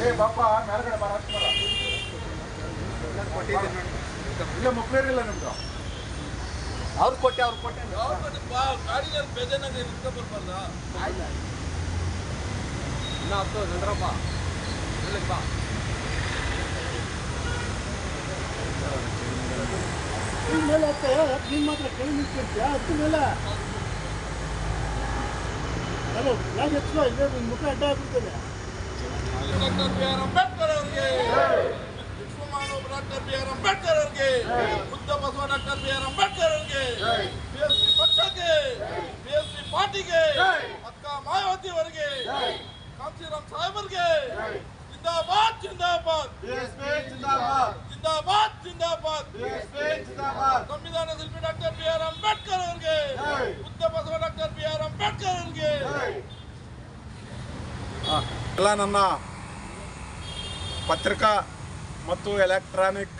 ಏ ಪಾಪ ಮೇಲ್ಗಡೆ ಬಾರ. ಇಲ್ಲ ಮುಕ್ಲೇರಿಲ್ಲ ನಿಮ್ದು ಅವ್ರು ಕೊಟ್ಟೆ ಅವ್ರು ಕೊಟ್ಟೆ ಗಾಡಿಯಲ್ಲಿ ಬೇಜಾನಾಗ ಇಟ್ಕೊ ಆಯ್ತು ಇನ್ನ ಹತ್ತು ಚಂದ್ರಪ್ಪ ಬಾ. ಮೇಲೆ ಹತ್ತೆ ನೀನು ಮಾತ್ರ ಕೆಳಗೆ ನಿಂತ್ಕೊಂತೀಯ ಹತ್ತು ಮೇಲೆ. ಹಲೋ ಯಾಕೆ ಹೆಚ್ಚು ಇಲ್ಲ ನಿನ್ನ ಮುಖ ಅಡ್ಡ ಆಗ್ಬಿಡ್ತದೆ. ಡಾಕ್ಟರ್ ಬಿ ಆರ್ ಅಂಬೇಡ್ಕರ್ ಅವರಿಗೆ ವಿಶ್ವಮಾನವ ಡಾಕ್ಟರ್ ಬಿ ಆರ್ ಅಂಬೇಡ್ಕರ್ ಅವರಿಗೆ Buddha Basava doctor B R Ambedkar ಅವರಿಗೆ ಬಿ ಎಸ್ ಪಿ ಪಕ್ಷಕ್ಕೆ ಬಿ ಎಸ್ ಪಿ ಪಾರ್ಟಿಗೆ ಅಕ್ಕ ಮಾಯಾವತಿ ಅವರಿಗೆ ಕಾಂತಿರಾಮ್ ಸಾಹೇಬರ್ಗೆ. ಜಿಂದಾಬಾದ್ ಜಿಂದಾಬಾದ್. ಜಿಂದಾಬಾದ್ ಜಿಂದಾಬಾದ್. ಸಂವಿಧಾನ ಶಿಲ್ಪಿ ಡಾಕ್ಟರ್ ಬಿ ಆರ್ ಅಂಬೇಡ್ಕರ್ ಅವರಿಗೆ. Buddha Basava doctor B R Ambedkar ಅವರಿಗೆ. ಎಲ್ಲ ನನ್ನ ಪತ್ರಿಕಾ ಮತ್ತು ಎಲೆಕ್ಟ್ರಾನಿಕ್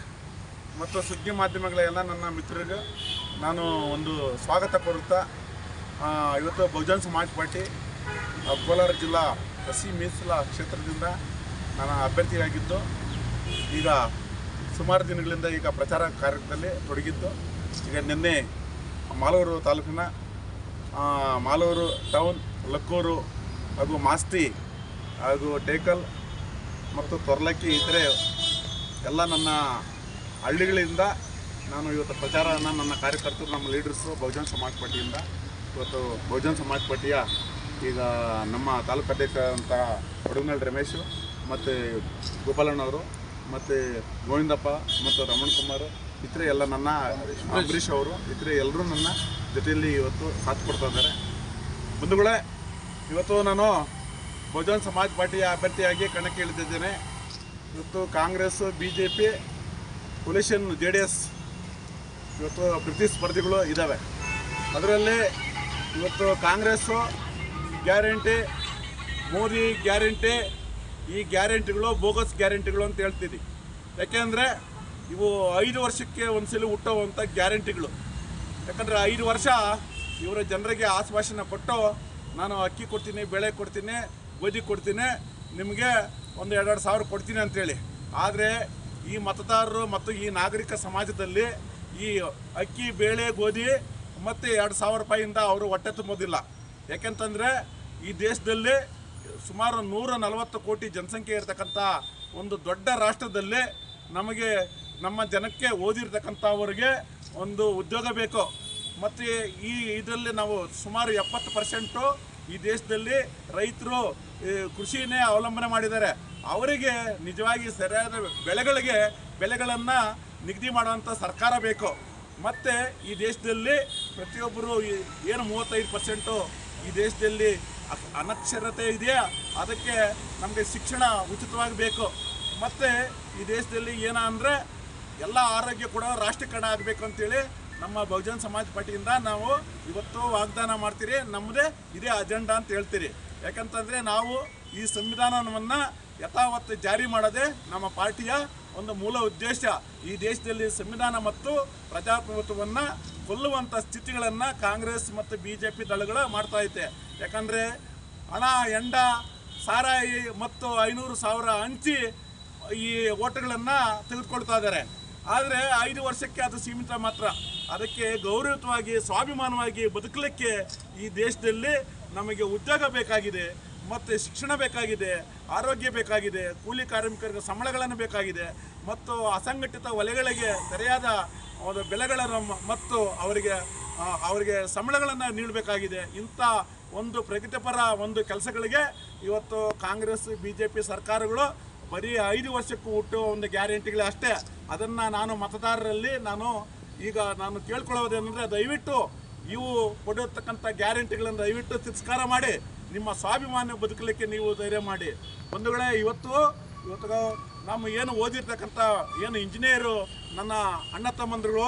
ಮತ್ತು ಸುದ್ದಿ ಮಾಧ್ಯಮಗಳ ಎಲ್ಲ ನನ್ನ ಮಿತ್ರರಿಗೆ ನಾನು ಒಂದು ಸ್ವಾಗತ ಕೋರುತ್ತಾ ಆ, ಇವತ್ತು ಬಹುಜನ್ ಸಮಾಜ್ ಪಾರ್ಟಿ ಕೋಲಾರ ಜಿಲ್ಲಾ ಕಸಿ ಮೀಸಲ ಕ್ಷೇತ್ರದಿಂದ ನಾನು ಅಭ್ಯರ್ಥಿಯಾಗಿದ್ದು. ಈಗ ಸುಮಾರು ದಿನಗಳಿಂದ ಈಗ ಪ್ರಚಾರ ಕಾರ್ಯದಲ್ಲಿ ತೊಡಗಿದ್ದು, ಈಗ ನಿನ್ನೆ ಮಾಲೂರು ತಾಲೂಕಿನ ಮಾಲೂರು ಟೌನ್, ಲಕ್ಕೂರು ಹಾಗೂ ಮಾಸ್ತಿ ಹಾಗೂ ಟೇಕಲ್ ಮತ್ತು ತೊರ್ಲಕ್ಕಿ ಇತರೆ ಎಲ್ಲ ನನ್ನ ಹಳ್ಳಿಗಳಿಂದ ನಾನು ಇವತ್ತು ಪ್ರಚಾರವನ್ನು ನನ್ನ ಕಾರ್ಯಕರ್ತರು, ನಮ್ಮ ಲೀಡರ್ಸು ಬಹುಜನ್ ಸಮಾಜ ಪಾರ್ಟಿಯಿಂದ, ಇವತ್ತು ಬಹುಜನ್ ಸಮಾಜ ಪಾರ್ಟಿಯ ಈಗ ನಮ್ಮ ತಾಲೂಕು ಅಧ್ಯಕ್ಷ ಅಂತ ಒಡಗನಹಳ್ಳಿ ರಮೇಶು ಮತ್ತು ಗೋಪಾಲಣ್ಣವರು ಮತ್ತು ಗೋವಿಂದಪ್ಪ ಮತ್ತು ರಮಣ್ ಕುಮಾರ್, ಇತರೆ ಎಲ್ಲ ನನ್ನ ಅಂಬರೀಷ್ ಅವರು, ಇತರೆ ಎಲ್ಲರೂ ನನ್ನ ಜೊತೆಯಲ್ಲಿ ಇವತ್ತು ಸಾಥ್ ಕೊಡ್ತಾ ಇದ್ದಾರೆ. ಬಂಧುಗಳೇ, ಇವತ್ತು ನಾನು ಬಹುಜನ್ ಸಮಾಜ್ ಪಾರ್ಟಿಯ ಅಭ್ಯರ್ಥಿಯಾಗಿ ಕಣಕ್ಕೆ ಇಳಿದಿದ್ದೇನೆ. ಇವತ್ತು Congress B J P coalition J D S ಇವತ್ತು ಪ್ರತಿಸ್ಪರ್ಧಿಗಳು ಇದ್ದಾವೆ. ಅದರಲ್ಲಿ ಇವತ್ತು ಕಾಂಗ್ರೆಸ್ಸು ಗ್ಯಾರಂಟಿ, ಮೋದಿ ಗ್ಯಾರಂಟಿ ಈ ಗ್ಯಾರಂಟಿಗಳು, ಬೋಗಸ್ ಗ್ಯಾರಂಟಿಗಳು ಅಂತ ಹೇಳ್ತೀವಿ. ಯಾಕೆಂದರೆ ಇವು ಐದು ವರ್ಷಕ್ಕೆ ಒಂದ್ಸಲ ಹುಟ್ಟುವಂಥ ಗ್ಯಾರಂಟಿಗಳು. ಯಾಕಂದರೆ ಐದು ವರ್ಷ ಇವರ ಜನರಿಗೆ ಆಶ್ವಾಸನೆ ಕೊಟ್ಟು ನಾನು ಅಕ್ಕಿ ಕೊಡ್ತೀನಿ, ಬೆಳೆ ಕೊಡ್ತೀನಿ, ಗೋಧಿ ಕೊಡ್ತೀನಿ, ನಿಮಗೆ ಒಂದು ಎರಡೆರಡು ಸಾವಿರ ಕೊಡ್ತೀನಿ ಅಂತೇಳಿ. ಆದರೆ ಈ ಮತದಾರರು ಮತ್ತು ಈ ನಾಗರಿಕ ಸಮಾಜದಲ್ಲಿ ಈ ಅಕ್ಕಿ, ಬೇಳೆ, ಗೋಧಿ ಮತ್ತು ಎರಡು ಸಾವಿರ ರೂಪಾಯಿಯಿಂದ ಅವರು ಹೊಟ್ಟೆ ತುಂಬೋದಿಲ್ಲ. ಯಾಕೆಂತಂದರೆ ಈ ದೇಶದಲ್ಲಿ ಸುಮಾರು ನೂರ ನಲವತ್ತು ಕೋಟಿ ಜನಸಂಖ್ಯೆ ಇರತಕ್ಕಂಥ ಒಂದು ದೊಡ್ಡ ರಾಷ್ಟ್ರದಲ್ಲೇ ನಮಗೆ ನಮ್ಮ ಜನಕ್ಕೆ ಓದಿರ್ತಕ್ಕಂಥವ್ರಿಗೆ ಒಂದು ಉದ್ಯೋಗ ಬೇಕು. ಮತ್ತು ಈ ಇದರಲ್ಲಿ ನಾವು ಸುಮಾರು ಎಪ್ಪತ್ತು ಪರ್ಸೆಂಟು ಈ ದೇಶದಲ್ಲಿ ರೈತರು ಕೃಷಿನೇ ಅವಲಂಬನೆ ಮಾಡಿದ್ದಾರೆ. ಅವರಿಗೆ ನಿಜವಾಗಿ ಸರಿಯಾದ ಬೆಳೆಗಳಿಗೆ ಬೆಲೆಗಳನ್ನು ನಿಗದಿ ಮಾಡುವಂಥ ಸರ್ಕಾರ ಬೇಕು. ಮತ್ತು ಈ ದೇಶದಲ್ಲಿ ಪ್ರತಿಯೊಬ್ಬರು ಏನು ಮೂವತ್ತೈದು ಪರ್ಸೆಂಟು ಈ ದೇಶದಲ್ಲಿ ಅನಕ್ಷರತೆ ಇದೆಯಾ? ಅದಕ್ಕೆ ನಮಗೆ ಶಿಕ್ಷಣ ಉಚಿತವಾಗಿ ಬೇಕು ಮತ್ತು ಈ ದೇಶದಲ್ಲಿ ಏನ ಅಂದರೆ ಎಲ್ಲ ಆರೋಗ್ಯ ಕೂಡ ರಾಷ್ಟ್ರೀಕರಣ ಆಗಬೇಕು ಅಂತೇಳಿ ನಮ್ಮ ಬಹುಜನ್ ಸಮಾಜ ಪಾರ್ಟಿಯಿಂದ ನಾವು ಇವತ್ತು ವಾಗ್ದಾನ ಮಾಡ್ತೀರಿ. ನಮ್ಮದೇ ಇದೇ ಅಜೆಂಡಾ ಅಂತ ಹೇಳ್ತೀರಿ. ಯಾಕಂತಂದರೆ ನಾವು ಈ ಸಂವಿಧಾನವನ್ನು ಯಥಾವತ್ತು ಜಾರಿ ಮಾಡೋದೇ ನಮ್ಮ ಪಾರ್ಟಿಯ ಒಂದು ಮೂಲ ಉದ್ದೇಶ ಈ ದೇಶದಲ್ಲಿ ಸಂವಿಧಾನ ಮತ್ತು ಪ್ರಜಾಪ್ರಭುತ್ವವನ್ನು ಕೊಲ್ಲುವಂಥ ಸ್ಥಿತಿಗಳನ್ನು ಕಾಂಗ್ರೆಸ್ ಮತ್ತು ಬಿ ಜೆ ಪಿ ದಳಗಳು ಮಾಡ್ತಾ ಐತೆ. ಯಾಕಂದರೆ ಹಣ, ಎಂಡ, ಸಾರಾಯಿ ಮತ್ತು ಐನೂರು ಸಾವಿರ ಹಂಚಿ ಈ ಓಟ್ಗಳನ್ನು ತೆಗೆದುಕೊಳ್ತಾ ಇದ್ದಾರೆ ಆದರೆ ಐದು ವರ್ಷಕ್ಕೆ ಅದು ಸೀಮಿತ ಮಾತ್ರ. ಅದಕ್ಕೆ ಗೌರವಯುತವಾಗಿ, ಸ್ವಾಭಿಮಾನವಾಗಿ ಬದುಕಲಿಕ್ಕೆ ಈ ದೇಶದಲ್ಲಿ ನಮಗೆ ಉದ್ಯೋಗ ಬೇಕಾಗಿದೆ. ಮತ್ತು ಶಿಕ್ಷಣ ಬೇಕಾಗಿದೆ, ಆರೋಗ್ಯ ಬೇಕಾಗಿದೆ, ಕೂಲಿ ಕಾರ್ಮಿಕರಿಗೆ ಸಂಬಳಗಳನ್ನು ಬೇಕಾಗಿದೆ, ಮತ್ತು ಅಸಂಘಟಿತ ವಲಯಗಳಿಗೆ ಸರಿಯಾದ ಒಂದು ಬೆಲೆಗಳನ್ನು ಮತ್ತು ಅವರಿಗೆ ಅವರಿಗೆ ಸಂಬಳಗಳನ್ನು ನೀಡಬೇಕಾಗಿದೆ. ಇಂಥ ಒಂದು ಪ್ರಗತಿಪರ ಒಂದು ಕೆಲಸಗಳಿಗೆ ಇವತ್ತು ಕಾಂಗ್ರೆಸ್ ಬಿ ಜೆ ಪಿ ಸರ್ಕಾರಗಳು ಬರೀ ಐದು ವರ್ಷಕ್ಕೂ ಹುಟ್ಟುವ ಒಂದು ಗ್ಯಾರಂಟಿಗಳೇ ಅಷ್ಟೇ. ಅದನ್ನು ನಾನು ಮತದಾರರಲ್ಲಿ ನಾನು ಈಗ ನಾನು ಕೇಳ್ಕೊಳ್ಳೋದೇನೆಂದರೆ ದಯವಿಟ್ಟು ಇವು ಕೊಡಿರ್ತಕ್ಕಂಥ ಗ್ಯಾರಂಟಿಗಳನ್ನು ದಯವಿಟ್ಟು ತಿರಸ್ಕಾರ ಮಾಡಿ. ನಿಮ್ಮ ಸ್ವಾಭಿಮಾನ ಬದುಕಲಿಕ್ಕೆ ನೀವು ಧೈರ್ಯ ಮಾಡಿ. ಬಂಧುಗಳೇ ಇವತ್ತು ಇವತ್ತು ನಮ್ಮ ಏನು ಓದಿರ್ತಕ್ಕಂಥ, ಏನು ಇಂಜಿನಿಯರು, ನನ್ನ ಅಣ್ಣ ತಮ್ಮಂದಿರು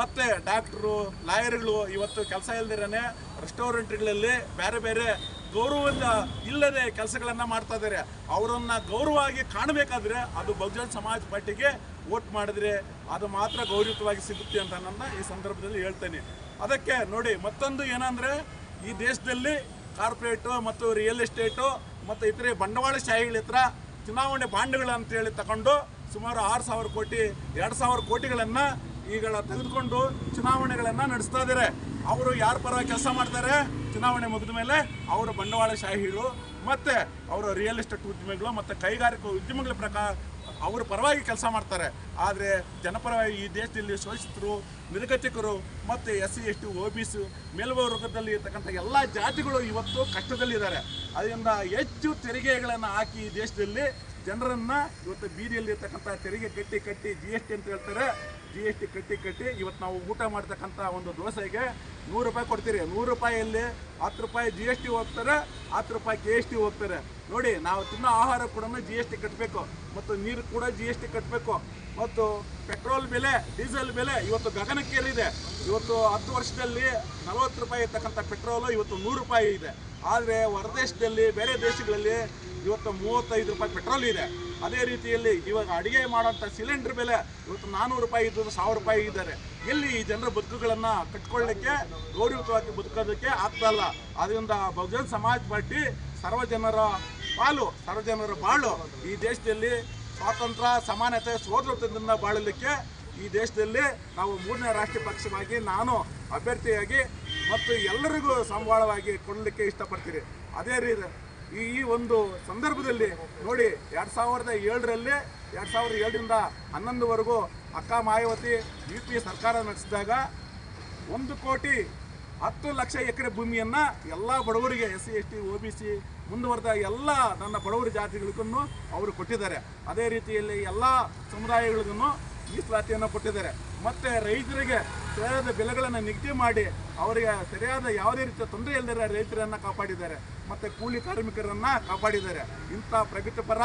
ಮತ್ತು ಡಾಕ್ಟ್ರು, ಲಾಯರ್ಗಳು ಇವತ್ತು ಕೆಲಸ ಇಲ್ದಿರೇ ರೆಸ್ಟೋರೆಂಟ್ಗಳಲ್ಲಿ ಬೇರೆ ಬೇರೆ ಗೌರವದಿಂದ ಇಲ್ಲದೆ ಕೆಲಸಗಳನ್ನು ಮಾಡ್ತಾ ಇದ್ದಾರೆ. ಅವರನ್ನು ಗೌರವವಾಗಿ ಕಾಣಬೇಕಾದ್ರೆ ಅದು ಬಹುಜನ ಸಮಾಜ ಪಾರ್ಟಿಗೆ ವೋಟ್ ಮಾಡಿದ್ರೆ ಅದು ಮಾತ್ರ ಗೌರವಯುತವಾಗಿ ಸಿಗುತ್ತೆ ಅಂತ ನನ್ನ ಈ ಸಂದರ್ಭದಲ್ಲಿ ಹೇಳ್ತೇನೆ. ಅದಕ್ಕೆ ನೋಡಿ ಮತ್ತೊಂದು ಏನಂದರೆ ಈ ದೇಶದಲ್ಲಿ ಕಾರ್ಪೊರೇಟು ಮತ್ತು ರಿಯಲ್ ಎಸ್ಟೇಟು ಮತ್ತು ಇತರೆ ಬಂಡವಾಳಶಾಹಿಗಳ ಹತ್ರ ಚುನಾವಣೆ ಬಾಂಡ್ಗಳು ಅಂತೇಳಿ ತಗೊಂಡು ಸುಮಾರು ಆರು ಸಾವಿರ ಕೋಟಿ, ಎರಡು ಸಾವಿರ ಕೋಟಿಗಳನ್ನು ಈಗ ತೆಗೆದುಕೊಂಡು ಚುನಾವಣೆಗಳನ್ನು ನಡೆಸ್ತಾ ಇದ್ದಾರೆ ಅವರು ಯಾರ ಪರ ಕೆಲಸ ಮಾಡ್ತಾರೆ? ಚುನಾವಣೆ ಮುಗಿದ ಮೇಲೆ ಅವರು ಬಂಡವಾಳಶಾಹಿಗಳು ಮತ್ತು ಅವರ ರಿಯಲ್ ಎಸ್ಟೇಟ್ ಉದ್ಯಮಿಗಳು, ಮತ್ತು ಕೈಗಾರಿಕಾ ಉದ್ಯಮಗಳ ಪ್ರಕಾರ ಅವ್ರ ಪರವಾಗಿ ಕೆಲಸ ಮಾಡ್ತಾರೆ. ಆದರೆ ಜನಪರವಾಗಿ ಈ ದೇಶದಲ್ಲಿ ಶೋಷಿತರು, ನಿರ್ಗತಿಕರು ಮತ್ತು S C S T O B C ಮೇಲ್ವರ್ಗದಲ್ಲಿ ಇರ್ತಕ್ಕಂಥ ಎಲ್ಲ ಜಾತಿಗಳು ಇವತ್ತು ಕಷ್ಟದಲ್ಲಿದ್ದಾರೆ. ಅದರಿಂದ ಹೆಚ್ಚು ತೆರಿಗೆಗಳನ್ನು ಹಾಕಿ ಈ ದೇಶದಲ್ಲಿ ಜನರನ್ನು ಇವತ್ತು ಬೀದಿಯಲ್ಲಿ ಇರ್ತಕ್ಕಂಥ ತೆರಿಗೆ ಕಟ್ಟಿ ಕಟ್ಟಿ ಜಿ ಎಸ್ ಟಿ ಅಂತ ಹೇಳ್ತಾರೆ. ಜಿ ಎಸ್ ಟಿ ಕಟ್ಟಿ ಕಟ್ಟಿ ಇವತ್ತು ನಾವು ಊಟ ಮಾಡ್ತಕ್ಕಂಥ ಒಂದು ದೋಸೆಗೆ ನೂರು ರೂಪಾಯಿ ಕೊಡ್ತೀರಿ. ನೂರು ರೂಪಾಯಿಯಲ್ಲಿ ಹತ್ತು ರೂಪಾಯಿ ಜಿ ಎಸ್ ಟಿ ಹೋಗ್ತಾರೆ, ಹತ್ತು ರೂಪಾಯಿ ಕೆ ಎಸ್ ಟಿ ಹೋಗ್ತಾರೆ. ನೋಡಿ, ನಾವು ತಿನ್ನೋ ಆಹಾರ ಕೂಡ ಜಿ ಎಸ್ ಟಿ ಕಟ್ಟಬೇಕು ಮತ್ತು ನೀರು ಕೂಡ ಜಿ ಎಸ್ ಟಿ ಕಟ್ಟಬೇಕು ಮತ್ತು ಪೆಟ್ರೋಲ್ ಬೆಲೆ, ಡೀಸೆಲ್ ಬೆಲೆ ಇವತ್ತು ಗಗನಕ್ಕೇರಿದೆ. ಇವತ್ತು ಹತ್ತು ವರ್ಷದಲ್ಲಿ ನಲವತ್ತು ರೂಪಾಯಿ ಇರ್ತಕ್ಕಂಥ ಪೆಟ್ರೋಲು ಇವತ್ತು ನೂರು ರೂಪಾಯಿ ಇದೆ. ಆದರೆ ಹೊರದೇಶದಲ್ಲಿ, ಬೇರೆ ದೇಶಗಳಲ್ಲಿ ಇವತ್ತು ಮೂವತ್ತೈದು ರೂಪಾಯಿ ಪೆಟ್ರೋಲ್ ಇದೆ. ಅದೇ ರೀತಿಯಲ್ಲಿ ಇವಾಗ ಅಡುಗೆ ಮಾಡೋಂಥ ಸಿಲಿಂಡರ್ ಬೆಲೆ ಇವತ್ತು ನಾನ್ನೂರು ರೂಪಾಯಿ ಇದ್ದು ಸಾವಿರ ರೂಪಾಯಿ ಇದ್ದಾರೆ. ಎಲ್ಲಿ ಈ ಜನರ ಬದುಕುಗಳನ್ನು ಕಟ್ಕೊಳ್ಳಿಕ್ಕೆ, ಗೌರವಯುತವಾಗಿ ಬದುಕೋದಕ್ಕೆ ಆಗ್ತಲ್ಲ ಅದರಿಂದ ಬಹುಜನ್ ಸಮಾಜ್ ಪಾರ್ಟಿ ಸರ್ವಜನರ ಪಾಲು, ಸರ್ವಜನರ ಬಾಳು ಈ ದೇಶದಲ್ಲಿ ಸ್ವಾತಂತ್ರ್ಯ, ಸಮಾನತೆ ಸೋದರತ್ವದಿಂದ ಬಾಳಲಿಕ್ಕೆ ಈ ದೇಶದಲ್ಲಿ ನಾವು ಮೂರನೇ ರಾಷ್ಟ್ರೀಯ ಪಕ್ಷವಾಗಿ ನಾನು ಅಭ್ಯರ್ಥಿಯಾಗಿ ಮತ್ತು ಎಲ್ಲರಿಗೂ ಸಂಬಳವಾಗಿ ಕೊಡಲಿಕ್ಕೆ ಇಷ್ಟಪಡ್ತೀರಿ ಅದೇ ರೀತಿ ಈ ಒಂದು ಸಂದರ್ಭದಲ್ಲಿ ನೋಡಿ ಎರಡು ಸಾವಿರದ ಏಳರಲ್ಲಿ, ಎರಡು ಸಾವಿರದ ಏಳರಿಂದ ಹನ್ನೊಂದುವರೆಗೂ ಅಕ್ಕ ಮಾಯಾವತಿ ಯು ಪಿ ಸರ್ಕಾರ ನಡೆಸಿದಾಗ ಒಂದು ಕೋಟಿ ಹತ್ತು ಲಕ್ಷ ಎಕರೆ ಭೂಮಿಯನ್ನು ಎಲ್ಲ ಬಡವರಿಗೆ S C S T O B C ಮುಂದುವರೆದ ಎಲ್ಲ ನನ್ನ ಬಡವರ ಜಾತಿಗಳಿಗೂ ಅವರು ಕೊಟ್ಟಿದ್ದಾರೆ. ಅದೇ ರೀತಿಯಲ್ಲಿ ಎಲ್ಲ ಸಮುದಾಯಗಳಿಗೂ ಮೀಸಲಾತಿಯನ್ನು ಕೊಟ್ಟಿದ್ದಾರೆ. ಮತ್ತು ರೈತರಿಗೆ ಸರಿಯಾದ ಬೆಲೆಗಳನ್ನು ನಿಗದಿ ಮಾಡಿ ಅವರಿಗೆ ಸರಿಯಾದ ಯಾವುದೇ ರೀತಿಯ ತೊಂದರೆ ಇಲ್ಲದೆ ರೈತರನ್ನು ಕಾಪಾಡಿದ್ದಾರೆ. ಮತ್ತು ಕೂಲಿ ಕಾರ್ಮಿಕರನ್ನು ಕಾಪಾಡಿದ್ದಾರೆ. ಇಂಥ ಪ್ರಗತಿಪರ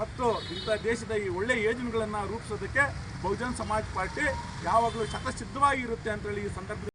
ಮತ್ತು ಇಂಥ ದೇಶದ ಈ ಒಳ್ಳೆಯ ಯೋಜನೆಗಳನ್ನು ರೂಪಿಸೋದಕ್ಕೆ ಬಹುಜನ್ ಸಮಾಜ್ ಪಾರ್ಟಿ ಯಾವಾಗಲೂ ಶತಸಿದ್ಧವಾಗಿರುತ್ತೆ ಅಂತೇಳಿ ಈ ಸಂದರ್ಭದಲ್ಲಿ